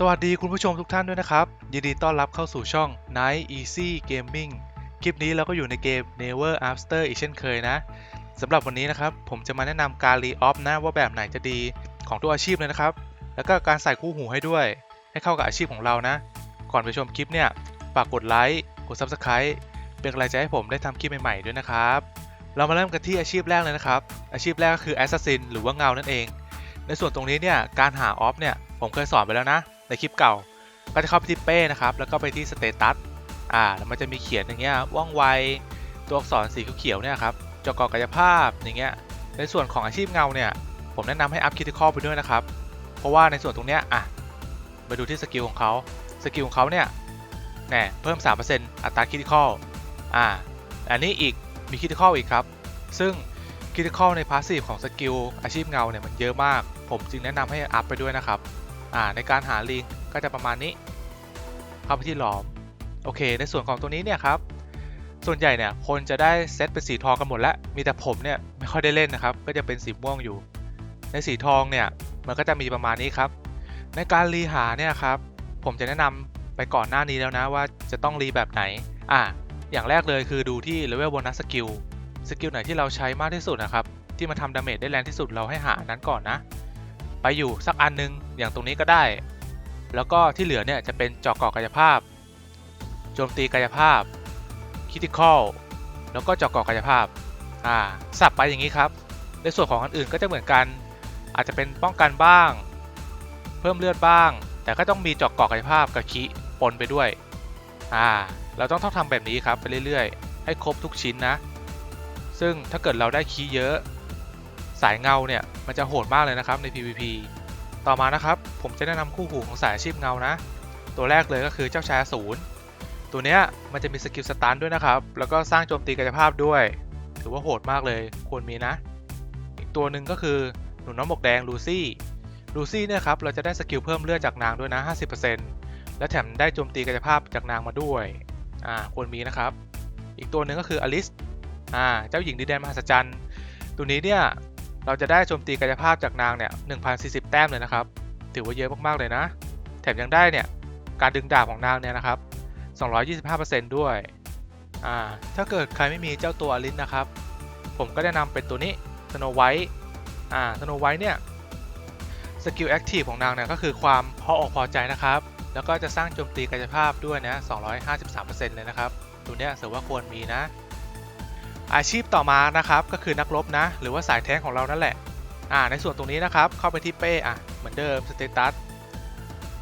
สวัสดีคุณผู้ชมทุกท่านด้วยนะครับ ยินดีต้อนรับเข้าสู่ช่อง Night Easy Gaming คลิปนี้เราก็อยู่ในเกม Never After อีกเช่นเคยนะสำหรับวันนี้นะครับ ผมจะมาแนะนำการรีออฟนะว่าแบบไหนจะดีของทุกอาชีพเลยนะครับ แล้วก็การใส่คู่หูให้ด้วย ให้เข้ากับอาชีพของเรานะ ก่อนไปชมคลิปเนี่ยฝากกดไลค์กด Subscribe เป็นกำลังใจให้ผมได้ทำคลิปใหม่ๆด้วยนะครับ เรามาเริ่มกันที่อาชีพแรกเลยนะครับ อาชีพแรกก็คือ Assassin หรือว่าเงานั่นเอง ในส่วนตรงนี้เนี่ยการหาออฟเนี่ยผมเคยสอนไปแล้วนะ ในคลิปเก่า ก็จะเข้าไปที่เป้นะครับ แล้วก็ไปที่สเตตัสอ่าแล้วมันจะมีเขียนอย่างเงี้ยว่องไวตัวอักษรสีเขียวเนี่ยครับจกกายภาพอย่างเงี้ยในส่วนของอาชีพเงาเนี่ยผมแนะนำให้อัพคิติคอลไปด้วยนะครับ เพราะว่าในส่วนตรงเนี้ยอะมาดูที่สกิลของเขาสกิลของเขาเนี่ยแหน่เพิ่ม 3%อัตราคิติคอลอ่าอันนี้อีกมีคิติคอลอีกครับ ซึ่งคิติคอลในพาสซีฟของสกิลอาชีพเงาเนี่ยมันเยอะมาก ผมจึงแนะนำให้อัพไปด้วยนะครับ อ่าในการหาลิงก็จะประมาณนี้ เข้าไปที่หลอม โอเค ในส่วนของตัวนี้เนี่ยครับ ส่วนใหญ่เนี่ยคนจะได้เซตเป็นสีทองกันหมดแล้ว มีแต่ผมเนี่ยไม่ค่อยได้เล่นนะครับ ก็จะเป็นสีม่วงอยู่ ในสีทองเนี่ยมันก็จะมีประมาณนี้ครับ ในการรีหาเนี่ยครับผมจะแนะนำไปก่อนหน้านี้แล้วนะว่าจะต้องรีแบบไหน อ่าอย่างแรกเลยคือดูที่เลเวลโบนัสสกิล สกิลไหนที่เราใช้มากที่สุดนะครับ ที่มันทำดาเมจได้แรงที่สุดเราให้หานั้นก่อนนะ ไปอยู่สักอันนึงอย่างตรงนี้ก็ได้ แล้วก็ที่เหลือเนี่ยจะเป็นเจาะเกาะกายภาพโจมตีกายภาพคิติคอลแล้วก็เจาะเกาะกายภาพอ่าสับไปอย่างนี้ครับ ในส่วนของอันอื่นก็จะเหมือนกัน อาจจะเป็นป้องกันบ้าง เพิ่มเลือดบ้าง แต่ก็ต้องมีเจาะเกาะกายภาพกับคิปนไปด้วยอ่าเราต้องต้องทำแบบนี้ครับไปเรื่อยๆ ให้ครบทุกชิ้นนะ ซึ่งถ้าเกิดเราได้คีย์เยอะ สายเงาเนี่ยมันจะโหดมากเลยนะครับใน PVP ต่อมานะครับผมจะแนะนำคู่หูของสายอาชีพเงานะ ตัวแรกเลยก็คือเจ้าชายอสูรตัวเนี้ยมันจะมีสกิลสตันด้วยนะครับ แล้วก็สร้างโจมตีกายภาพด้วย ถือว่าโหดมากเลยควรมีนะ อีกตัวหนึ่งก็คือหนูน้องหมวกแดงลูซี่ลูซี่เนี่ยครับเราจะได้สกิลเพิ่มเลือดจากนางด้วยนะ 50%และแถมได้โจมตีกายภาพจากนางมาด้วยอ่าควรมีนะครับ อีกตัวหนึ่งก็คืออลิสอ่าเจ้าหญิงดินแดนมหัศจรรย์ ตัวนี้เนี่ย เราจะได้โจมตีกายภาพจากนางเนี่ย1,040 แต้มเลยนะครับ ถือว่าเยอะมากๆเลยนะ แถมยังได้เนี่ยการดึงดาบของนางเนี่ยนะครับ 225%ด้วย อ่า ถ้าเกิดใครไม่มีเจ้าตัวอลิสนะครับ ผมก็แนะนำเป็นตัวนี้สโนไวท์ อ่าสโนไวท์เนี่ยสกิลแอคทีฟของนางเนี่ยก็คือความพออกพอใจนะครับ แล้วก็จะสร้างโจมตีกายภาพด้วยนะ 253%เลยนะครับ ตัวเนี้ยถือว่าควรมีนะ อาชีพต่อมานะครับก็คือนักรบนะ หรือว่าสายแท้งของเรานั่นแหละอ่าในส่วนตรงนี้นะครับเข้าไปที่เป้อะเหมือนเดิมสเตตัส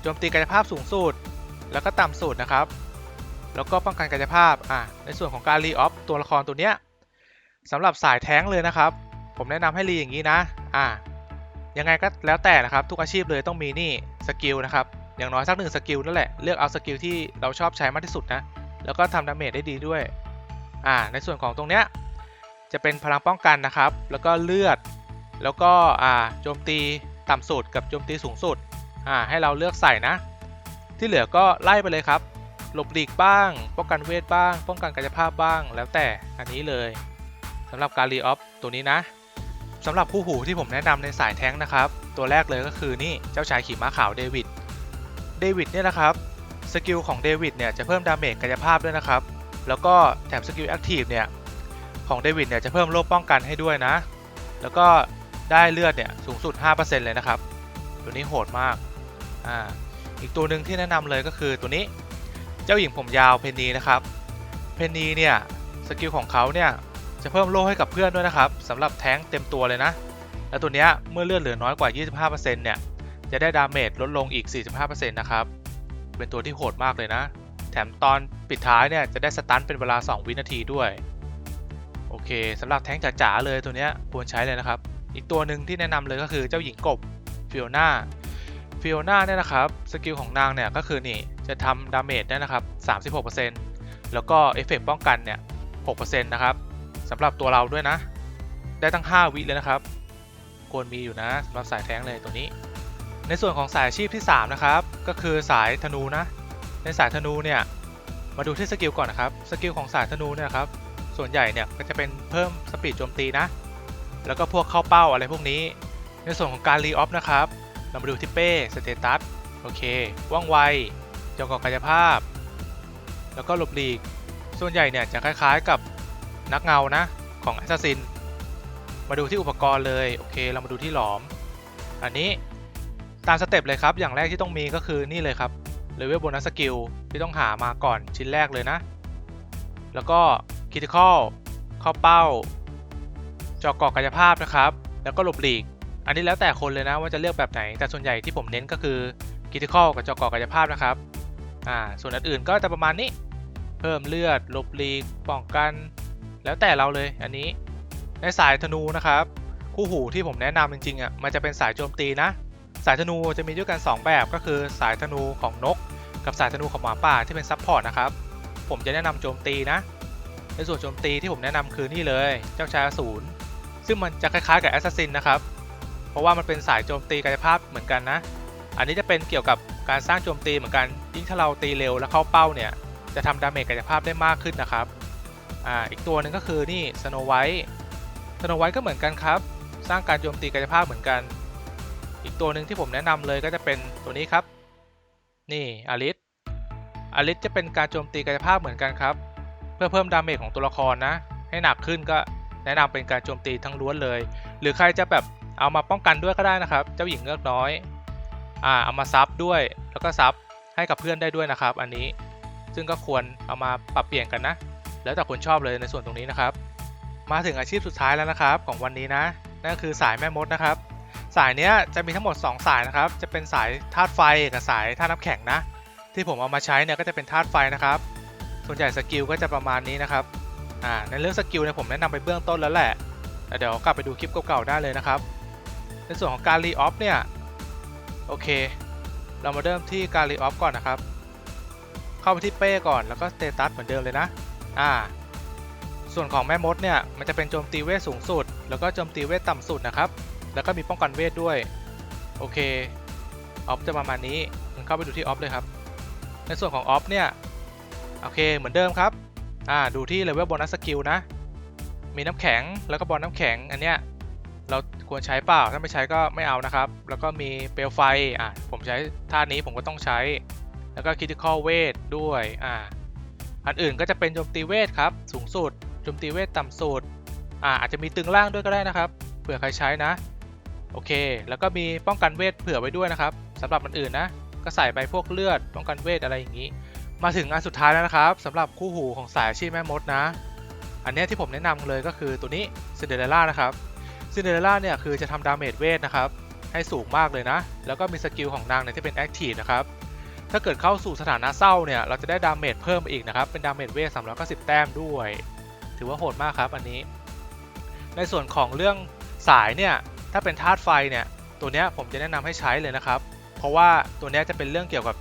โจมตีกายภาพสูงสุดแล้วก็ต่ำสุดนะครับ แล้วก็ป้องกันกายภาพอะในส่วนของการรีออฟตัวละครตัวเนี้ยสำหรับสายแท้งเลยนะครับ ผมแนะนำให้รีอย่างนี้นะอ่ายังไงก็แล้วแต่นะครับ ทุกอาชีพเลยต้องมีนี่สกิลนะครับอย่างน้อยสักหนึ่งสกิลนั่นแหละเลือกเอาสกิลที่เราชอบใช้มากที่สุดนะแล้วก็ทำดาเมจได้ดีด้วย อ่าในส่วนของตรงเนี้ยจะเป็นพลังป้องกันนะครับ แล้วก็เลือด แล้วก็อ่าโจมตีต่ำสุดกับโจมตีสูงสุดอ่าให้เราเลือกใส่นะ ที่เหลือก็ไล่ไปเลยครับ หลบหลีกบ้าง ป้องกันเวทบ้าง ป้องกันกายภาพบ้าง แล้วแต่อันนี้เลยสำหรับการรีออฟตัวนี้นะสำหรับคู่หูที่ผมแนะนำในสายแท้งนะครับ ตัวแรกเลยก็คือนี่เจ้าชายขี่ม้าขาวเดวิดเดวิดเนี่ยนะครับสกิลของเดวิดเนี่ยจะเพิ่มดาเมจกายภาพด้วยนะครับ แล้วก็แถมสกิลแอคทีฟเนี่ย ของเดวิดเนี่ยจะเพิ่มโล่ป้องกันให้ด้วยนะ แล้วก็ได้เลือดเนี่ยสูงสุด 5%เลยนะครับ ตัวนี้โหดมากอ่าอีกตัวหนึ่งที่แนะนำเลยก็คือตัวนี้เจ้าหญิงผมยาวเพนนีนะครับ เพนนีเนี่ยสกิลของเขาเนี่ยจะเพิ่มโล่ให้กับเพื่อนด้วยนะครับสำหรับแท้งเต็มตัวเลยนะ และตัวเนี้ยเมื่อเลือดเหลือน้อยกว่า 25%เนี่ยจะได้ดาเมจลดลงอีก 45%นะครับ เป็นตัวที่โหดมากเลยนะ ถมตอนปิดท้ายเนี่ยจะได้สตันเป็นเวลา 2 วินาทีด้วย โอเคสำหรับแท้งจ๋าๆเลยตัวเนี้ยควรใช้เลยนะครับ อีกตัวหนึ่งที่แนะนำเลยก็คือเจ้าหญิงกบฟิโอนาฟิโอนาเนี่ยนะครับสกิลของนางเนี่ยก็คือนี่จะทำดาเมจได้นะครับ 36%แล้วก็เอฟเฟกต์ป้องกันเนี่ย6%นะครับสำหรับตัวเราด้วยนะ ได้ตั้ง 5 วิเลยนะครับควรมีอยู่นะสำหรับสายแท้งเลยตัวนี้ ในส่วนของสายอาชีพที่ 3 นะครับ ก็คือสายธนูนะ ในสายธนูเนี่ยมาดูที่สกิลก่อนนะครับสกิลของสายธนูเนี่ยครับส่วนใหญ่เนี่ยก็จะเป็นเพิ่มสปีดโจมตีนะ แล้วก็พวกเข้าเป้าอะไรพวกนี้ ในส่วนของการรีออฟนะครับเรามาดูที่เป้สเตตัสโอเคว่องไวจาะเกาะกายภาพ แล้วก็หลบหลีก ส่วนใหญ่เนี่ยจะคล้ายๆกับนักเงานะของแอสซัสซินมาดูที่อุปกรณ์เลยโอเคเรามาดูที่หลอม อันนี้ตามสเต็ปเลยครับอย่างแรกที่ต้องมีก็คือนี่เลยครับ เลเวลโบนัสสกิลที่ต้องหามาก่อนชิ้นแรกเลยนะ แล้วก็คิติคอลเข้าเป้าเจาะกาะกายภาพนะครับ แล้วก็หลบหลีก อันนี้แล้วแต่คนเลยนะว่าจะเลือกแบบไหน แต่ส่วนใหญ่ที่ผมเน้นก็คือคิติคอลกับเจาะกาะกายภาพนะครับอ่าส่วนอื่นก็จะประมาณนี้ เพิ่มเลือดหลบหลีกป้องกัน แล้วแต่เราเลยอันนี้ในสายธนูนะครับ คู่หูที่ผมแนะนำจริงๆอะมันจะเป็นสายโจมตีนะ สายธนูจะมีด้วยกัน 2 แบบก็คือสายธนูของนก กับสายธนูของหมาป่าที่เป็นซับพอร์ตนะครับ ผมจะแนะนำโจมตีนะ ในส่วนโจมตีที่ผมแนะนำคือนี่เลยเจ้าชายอสูรซึ่งมันจะคล้ายๆกับแอสซัสซินนะครับ เพราะว่ามันเป็นสายโจมตีกายภาพเหมือนกันนะ อันนี้จะเป็นเกี่ยวกับการสร้างโจมตีเหมือนกันยิ่งถ้าเราตีเร็วและเข้าเป้าเนี่ยจะทำดาเมจกายภาพได้มากขึ้นนะครับอ่าอีกตัวหนึ่งก็คือนี่สโนไวท์สโนไวท์ก็เหมือนกันครับ สร้างการโจมตีกายภาพเหมือนกัน อีกตัวหนึ่งที่ผมแนะนำเลยก็จะเป็นตัวนี้ครับ นี่อลิสอลิสจะเป็นการโจมตีกายภาพเหมือนกันครับ เพื่อเพิ่มดาเมจของตัวละครนะ ให้หนักขึ้นก็แนะนำเป็นการโจมตีทั้งล้วนเลย หรือใครจะแบบเอามาป้องกันด้วยก็ได้นะครับ เจ้าหญิงเงือกน้อยอ่าเอามาซับด้วยแล้วก็ซับให้กับเพื่อนได้ด้วยนะครับ อันนี้ซึ่งก็ควรเอามาปรับเปลี่ยนกันนะ แล้วแต่คนชอบเลยในส่วนตรงนี้นะครับ มาถึงอาชีพสุดท้ายแล้วนะครับของวันนี้นะนั่นก็คือสายแม่มดนะครับ สายเนี้ยจะมีทั้งหมด 2 สายนะครับ จะเป็นสายธาตุไฟกับสายธาตุน้ำแข็งนะ ที่ผมเอามาใช้เนี่ยก็จะเป็นธาตุไฟนะครับ ส่วนใหญ่สกิลก็จะประมาณนี้นะครับ อ่า ในเรื่องสกิลเนี่ยผมแนะนำไปเบื้องต้นแล้วแหละแต่เดี๋ยวกลับไปดูคลิปเก่าๆได้เลยนะครับ ในส่วนของการรีออฟเนี่ย โอเค เรามาเริ่มที่การรีออฟก่อนนะครับ เข้าไปที่เป้ก่อน แล้วก็สเตตัสเหมือนเดิมเลยนะ อ่า ส่วนของแม่มดเนี่ย มันจะเป็นโจมตีเวทสูงสุด แล้วก็โจมตีเวทต่ำสุดนะครับ แล้วก็มีป้องกันเวทด้วย โอเค ออฟจะประมาณนี้มันเข้าไปดูที่ออฟเลยครับ ในส่วนของออฟเนี่ย โอเค เหมือนเดิมครับ อ่า ดูที่เลเวลโบนัสสกิลนะ มีน้ำแข็ง แล้วก็บอลน้ำแข็ง อันเนี้ย เราควรใช้เปล่า ถ้าไม่ใช้ก็ไม่เอานะครับ แล้วก็มีเปลวไฟ อะผมใช้ท่านี้ผมก็ต้องใช้ แล้วก็คิติคอลเวทด้วย อ่า อันอื่นก็จะเป็นโจมตีเวทครับ สูงสุด โจมตีเวทต่ำสุด อ่า อาจจะมีตึงล่างด้วยก็ได้นะครับ เผื่อใครใช้นะ โอเค แล้วก็มีป้องกันเวทเผื่อไว้ด้วยนะครับสำหรับอันอื่นนะ ก็ใส่ไปพวกเลือด ป้องกันเวทอะไรอย่างนี้ มาถึงอันสุดท้ายแล้วนะครับสำหรับคู่หูของสายอาชีพแม่มดนะ อันนี้ที่ผมแนะนำเลยก็คือตัวนี้ซินเดอเรลล่านะครับซินเดอเรลล่าเนี่ยคือจะทำดาเมจเวทนะครับให้สูงมากเลยนะ แล้วก็มีสกิลของนางเนี่ยที่เป็นแอคทีฟนะครับ ถ้าเกิดเข้าสู่สถานะเศร้าเนี่ย เราจะได้ดาเมจเพิ่มอีกนะครับ เป็นดาเมจเวท390แต้มด้วย ถือว่าโหดมากครับอันนี้ ในส่วนของเรื่องสายเนี่ย ถ้าเป็นธาตุไฟเนี่ย ตัวเนี้ยผมจะแนะนำให้ใช้เลยนะครับ เพราะว่าตัวเนี้ยจะเป็นเรื่องเกี่ยวกับ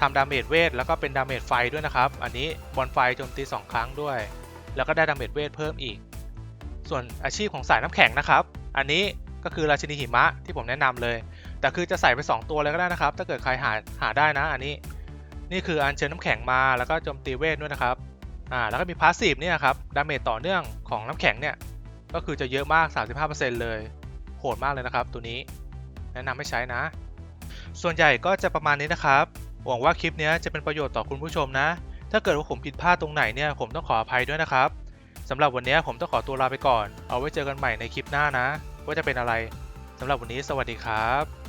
ทำดาเมจเวทแล้วก็เป็นดาเมจไฟด้วยนะครับ อันนี้บอลไฟโจมตี 2 ครั้งด้วย แล้วก็ได้ดาเมจเวทเพิ่มอีก ส่วนอาชีพของสายน้ำแข็งนะครับ อันนี้ก็คือราชินีหิมะที่ผมแนะนำเลย แต่คือจะใส่ไป 2 ตัวเลยก็ได้นะครับ ถ้าเกิดใครหาหาได้นะ อันนี้ นี่คืออัญเชิญน้ำแข็งมาแล้วก็โจมตีเวทด้วยนะครับ อ่า แล้วก็มีพาสซีฟเนี่ยครับ ดาเมจต่อเนื่องของน้ำแข็งเนี่ย ก็คือจะเยอะมาก 35%เลย โหดมากเลยนะครับ ตัวนี้แนะนำให้ใช้นะ ส่วนใหญ่ก็จะประมาณนี้นะครับ หวังว่าคลิปนี้จะเป็นประโยชน์ต่อคุณผู้ชมนะ ถ้าเกิดว่าผมผิดพลาดตรงไหนเนี่ยผมต้องขออภัยด้วยนะครับสำหรับวันนี้ผมต้องขอตัวลาไปก่อน เอาไว้เจอกันใหม่ในคลิปหน้านะ ว่าจะเป็นอะไรสำหรับวันนี้สวัสดีครับ